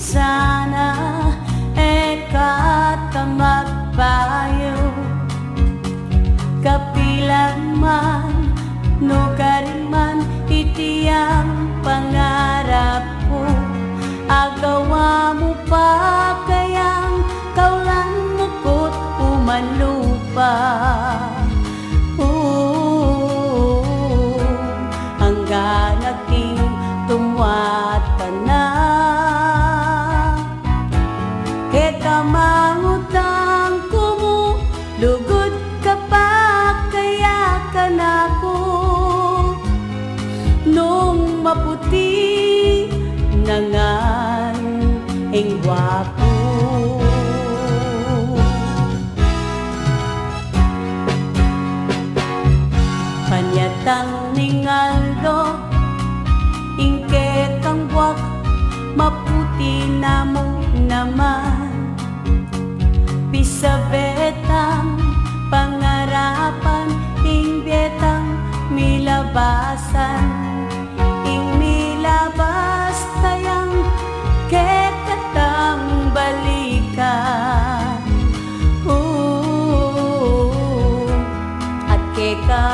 Sana eka tamakbayan maputi nangan ing wapo Panyatang ningaldo ingketang wak maputi namo naman. Pisabetang pangarapan ingbetang milabasan.